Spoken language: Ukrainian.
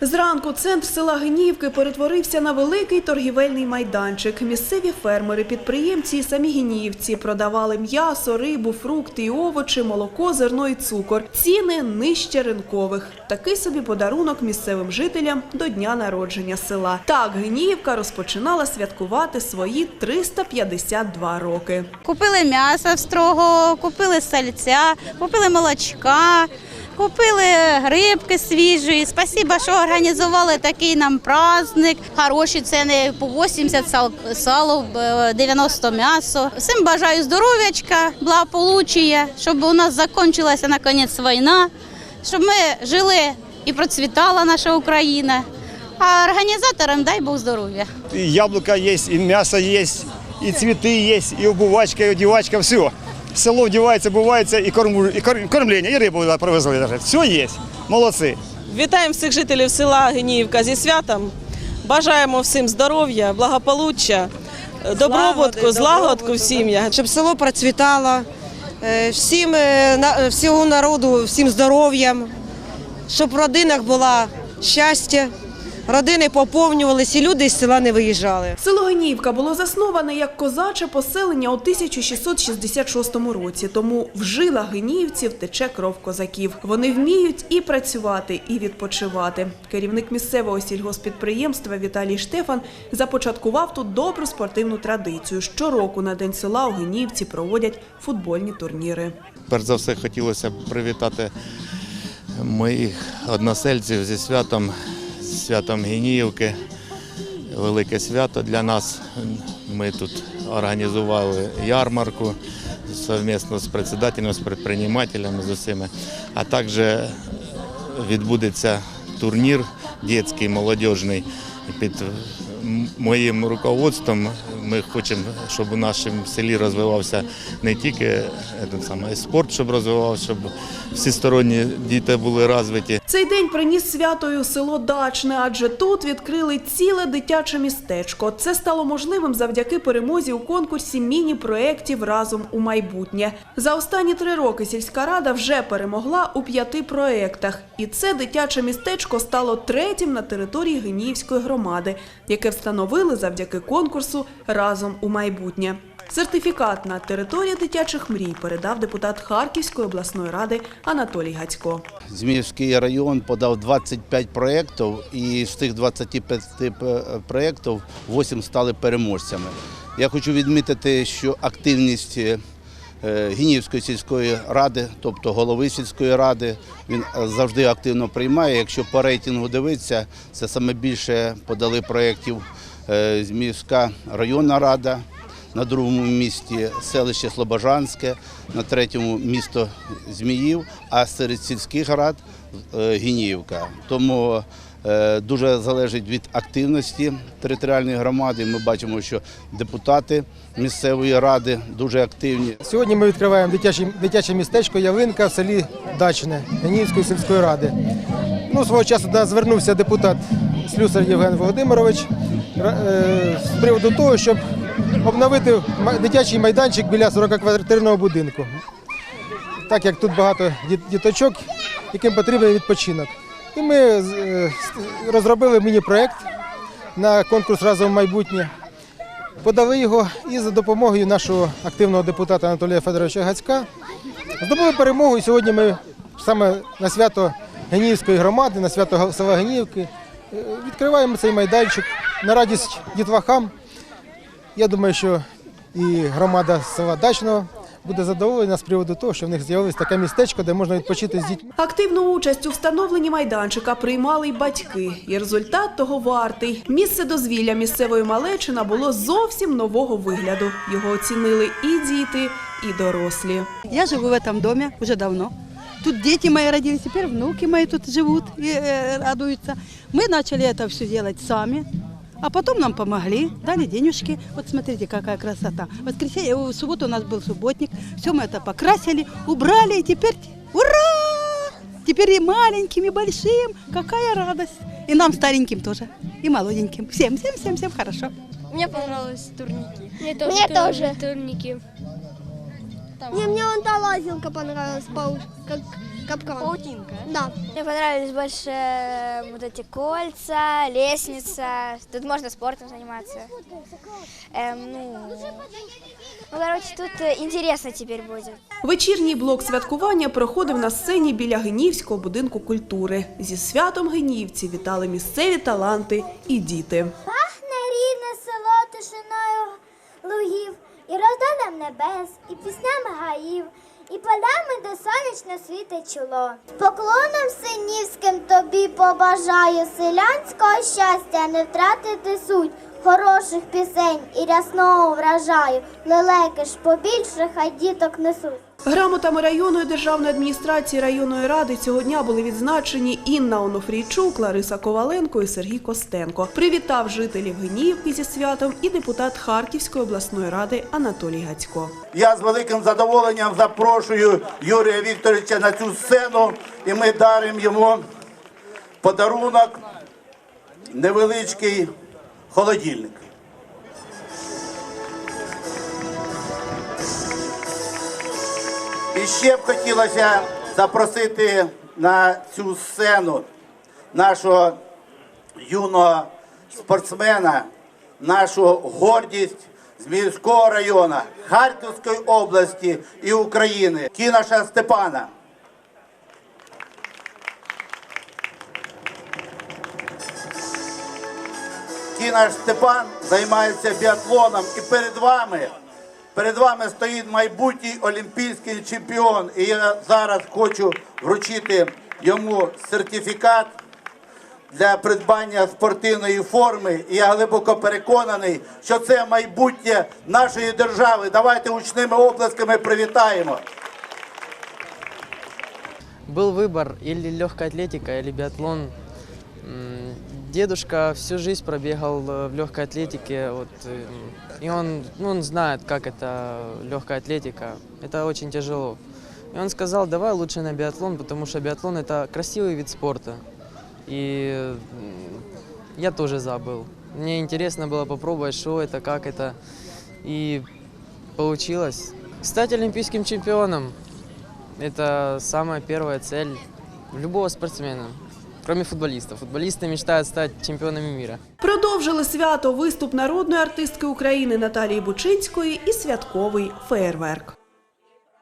Зранку центр села Геніївки перетворився на великий торгівельний майданчик. Місцеві фермери, підприємці і самі геніївці продавали м'ясо, рибу, фрукти і овочі, молоко, зерно і цукор. Ціни нижче ринкових. Такий собі подарунок місцевим жителям до дня народження села. Так Геніївка розпочинала святкувати свої 352 роки. Купили м'ясо строго, купили сальця, купили молочка, купили грибки свіжої. Спасибо, що організували такий нам праздник. Хороші ціни по 80 сал- сало, е, 90 м'ясо. Всім бажаю здоров'ячка, благополуччя, щоб у нас закінчилася наконець війна, щоб ми жили і процвітала наша Україна. А організаторам дай Бог здоров'я. И яблоко есть, и мясо есть, и цветы есть, и обувачка, и одевачка, все. Село вдівається, бувається, і, корму, і кор- кормлення, і рибу привезли навіть. Все є. Молодці. Вітаємо всіх жителів села Геніївка зі святом. Бажаємо всім здоров'я, благополуччя, добробутку, злагодку в сім'ях. щоб село процвітало, е, всім е, на- всього народу, всім здоров'ям, щоб в родинах було щастя, родини поповнювалися, і люди з села не виїжджали. Село Геніївка було засноване як козаче поселення у 1666 році, тому в жилах геніївців тече кров козаків. Вони вміють і працювати, і відпочивати. Керівник місцевого сільгоспідприємства Віталій Штефан започаткував тут добру спортивну традицію. Щороку на День села у Геніївці проводять футбольні турніри. Перш за все хотілося б привітати моїх односельців зі святом, святом Геніївки. Велике свято для нас. Ми тут організували ярмарку совместно з председателем, з предпринимателями, з усіми. А також відбудеться турнір дитячий, молодіжний під моїм руководством. Ми хочемо, щоб у нашому селі розвивався не тільки е, самий, спорт, щоб розвивався, щоб всісторонні діти були розвиті. Цей день приніс святою село Дачне, адже тут відкрили ціле дитяче містечко. Це стало можливим завдяки перемозі у конкурсі міні-проєктів разом у майбутнє. За останні три роки сільська рада вже перемогла у п'яти проєктах. І це дитяче містечко стало третім на території Геніївської громади, яке встановили завдяки конкурсу разом у майбутнє. Сертифікат на території дитячих мрій передав депутат Харківської обласної ради Анатолій Гацько. Зміївський район подав 25 проєктів, і з тих 25 п- проєктів 8 стали переможцями. Я хочу відмітити, що активність е, Гінівської сільської ради, тобто голови сільської ради, він е, завжди активно приймає. Якщо по рейтингу дивитися, це саме більше подали проєктів е, Зміївська районна рада. На другому місці селище Слобожанське, на третьому місто Зміїв, а серед сільських рад е, Гініївка. Тому е, дуже залежить від активності територіальної громади. Ми бачимо, що депутати місцевої ради дуже активні. Сьогодні ми відкриваємо дитяче, дитяче містечко Ялинка в селі Дачне Генівської сільської ради. Ну, свого часу до звернувся депутат Слюсар Євген Володимирович е, з приводу того, щоб обновити дитячий майданчик біля 40-квартирного будинку. Так як тут багато діточок, яким потрібен відпочинок. І ми е, с- розробили міні-проєкт на конкурс разом в майбутнє. Подали його і за допомогою нашого активного депутата Анатолія Федоровича Гацька здобули перемогу. І сьогодні ми саме на свято Геніївської громади, на свято села Геніївки е, відкриваємо цей майданчик на радість дітвахам. Я думаю, що і громада села Дачного буде задоволена з приводу того, що в них з'явилось таке містечко, де можна відпочити з дітьми. Активну участь у встановленні майданчика приймали й батьки. І результат того вартий. Місце дозвілля місцевої малечі набуло зовсім нового вигляду. Його оцінили і діти, і дорослі. Я живу в этом доме уже давно. Тут дети мои родились, теперь внуки мои тут живут и э, радуются. Мы начали это все делать сами, а потом нам помогли, дали денежки. Вот смотрите, какая красота. В воскресенье, в субботу у нас был субботник, все мы это покрасили, убрали, и теперь ура! Теперь и маленьким, и большим. Какая радость. И нам стареньким тоже, и молоденьким. Всем, всем, всем, всем хорошо. Мне понравились турники. Мне тоже Мне тур- тоже. турники. Не, мне вон та лазилка понравилась, пауч, как Капкан. Паутинка. Да. Мне понравились больше э, вот эти кольца, лестница. Тут можно спортом заниматься. Эм, ну, ну, короче, тут э, интересно теперь будет. Вечірній блок святкування проходив на сцені біля Геніївського будинку культури. Зі святом геніївці вітали місцеві таланти і діти. Пахне рідне село тишиною лугів, і роздолем небес, і піснями гаїв, і полями, де сонячно світить чоло. Поклоном синівським тобі побажаю селянського щастя, не втратити суть. Хороших пісень і рясного вражаю, лелеки ж побільше, хай діток несуть. Грамотами районної державної адміністрації районної ради цього дня були відзначені Інна Онофрійчук, Лариса Коваленко і Сергій Костенко. Привітав жителів Геніївки зі святом і депутат Харківської обласної ради Анатолій Гацько. Я з великим задоволенням запрошую Юрія Вікторовича на цю сцену, і ми даримо йому подарунок невеличкий холодильник. І ще б хотілося запросити на цю сцену нашого юного спортсмена, нашу гордість з міського району, Харківської області і України, Кінаша Степана. Кінаш Степан займається біатлоном і перед вами, перед вами стоїть майбутній олімпійський чемпіон. І я зараз хочу вручити йому сертифікат для придбання спортивної форми. І я глибоко переконаний, що це майбутнє нашої держави. Давайте гучними оплесками привітаємо. Был выбор или легкая атлетика, или биатлон. Дедушка всю жизнь пробегал э, в легкой атлетике, вот, э, и он, ну, он знает, как это легкая атлетика. Это очень тяжело. И он сказал, давай лучше на биатлон, потому что биатлон это красивый вид спорта. И я тоже забыл. Мне интересно было попробовать, что это, как это. И получилось. Стать олимпийским чемпионом это самая первая цель любого спортсмена, кроме футболистов. Футболисты мечтают стать чемпионами мира. Продовжили свято виступ народної артистки України Наталії Бучинської і святковий феєрверк.